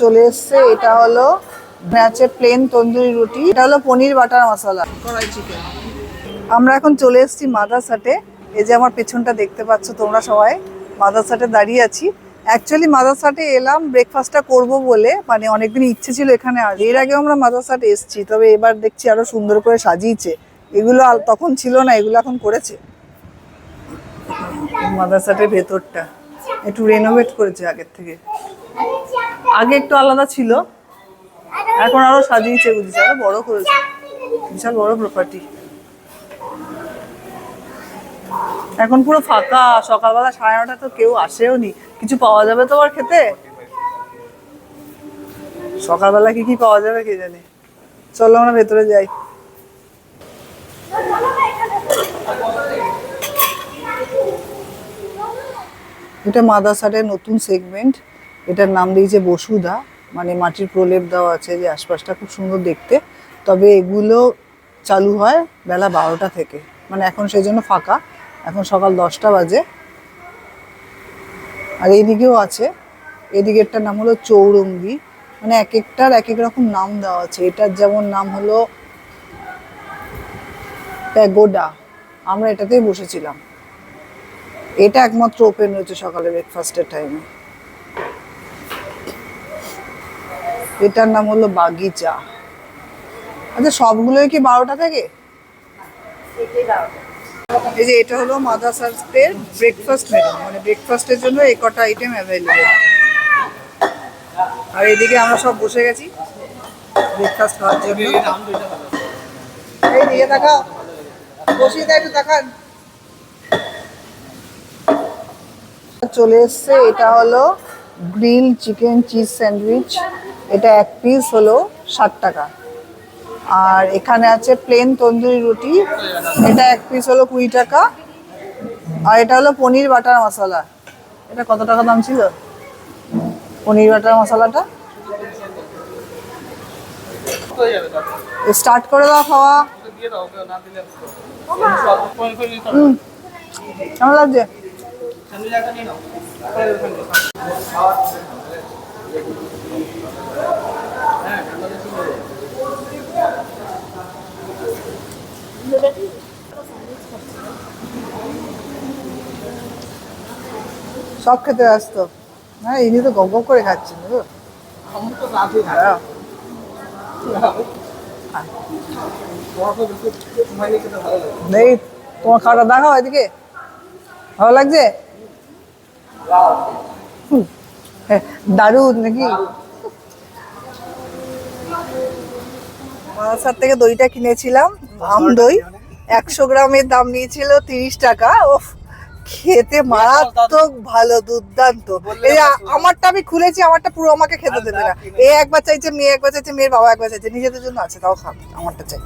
চলে এসছে এটা হলো আছে প্লেন তন্দুরি রুটি এটা হলো পনির বাটার মশলা। কড়াই চিকেন আমরা এখন চলে এসেছি মাদারসাটে এই যে আমার পেছনটা দেখতে পাচ্ছ তোমরা সবাই মাদারসাটে দাঁড়িয়ে আছি। অ্যাকচুয়ালি মাদারসাটে এলাম ব্রেকফাস্টটা করব বলে মানে অনেকদিন ইচ্ছে ছিল এখানে আর এর আগে আমরা মাদারসাটে এসেছি তবে এবার দেখছি আরও সুন্দর করে সাজিয়েছে। এগুলো তখন ছিল না এগুলো এখন করেছে। মাদারসাটের ভেতরটা একটু রেনোভেট করেছে আগের থেকে। আগে একটু আলাদা ছিল। এখন আরও সাজিয়েছে বুঝছি আরও বড় করেছে। বিশাল বড় প্রপার্টি এখন পুরো ফাঁকা, সকালবেলা সাড়ে নটা তো কেউ আসেও নি। কিছু পাওয়া যাবে তো আর খেতে? সকালবেলা কি কি পাওয়া যাবে কে জানে? চলো আমরা ভেতরে যাই। এটা মাদাসারের নতুন সেগমেন্ট এটার নাম দিয়েছে বসুধা মানে মাটির প্রলেপ দেওয়া আছে যে আশপাশটা খুব সুন্দর দেখতে। তবে এগুলো চালু হয় বেলা বারোটা থেকে। মানে এখন সেই জন্য ফাঁকা। এখন সকাল দশটা বাজে। আর এইদিকেও আছে। এদিকেরটার নাম হলো চৌরঙ্গি। মানে এক একটার এক এক রকম নাম দেওয়া আছে। এটার যেমন নাম হলো প্যাগোডা। আমরা এটাতেই বসেছিলাম। এটা একমাত্র ওপেন রয়েছে সকালে ব্রেকফাস্টের টাইমে এটার নাম হলো বাগিচা। আচ্ছা সবগুলোই কি বারোটা থেকে? এই যে এটা হলো মাদাসার্সের ব্রেকফাস্ট মেনু মানে ব্রেকফাস্টের জন্য এই কটা আইটেম অ্যাভেলেবেল আর এদিকে আমরা সব বসে গেছি ব্রেকফাস্ট খাওয়ার জন্য। এই দিকে তাকাও। বসিয়ে দেয় একটু তাকান। চলে এসছে, এটা হলো গ্রিল চিকেন চিজ স্যান্ডউইচ এটা এক পিস হলো ষাট টাকা। আর এখানে আছে প্লেন তন্দুরি রুটি। এটা এক পিস হলো কুড়ি টাকা। আর এটা হলো পনির বাটার মশলা। এটা কত টাকা দাম ছিল? পনির বাটার মশলাটা? স্টার্ট করে দাও খাওয়া। কেমন লাগছে? সব খেতে ব্যস্ত। হ্যাঁ ইনি তো গপ করে খাচ্ছেন হ্যাঁ। নেই তোমার খাওয়াটা দেখাও এদিকে? ভালো লাগছে? দারুণ নাকি? মাদাসার থেকে দইটা কিনেছিলাম আম দই একশো গ্রামের দাম নিয়েছিল তিরিশ টাকা। ও খেতে মারাত্মক ভালো দুর্দান্ত। এই আমারটা আমি খুলেছি আমারটা পুরো আমাকে খেতে দেবে না। এ একবার চাইছে মেয়ে একবার চাইছে মেয়ের বাবা একবার চাইছে নিজেদের জন্য আছে তাও খাবে আমারটা চাই।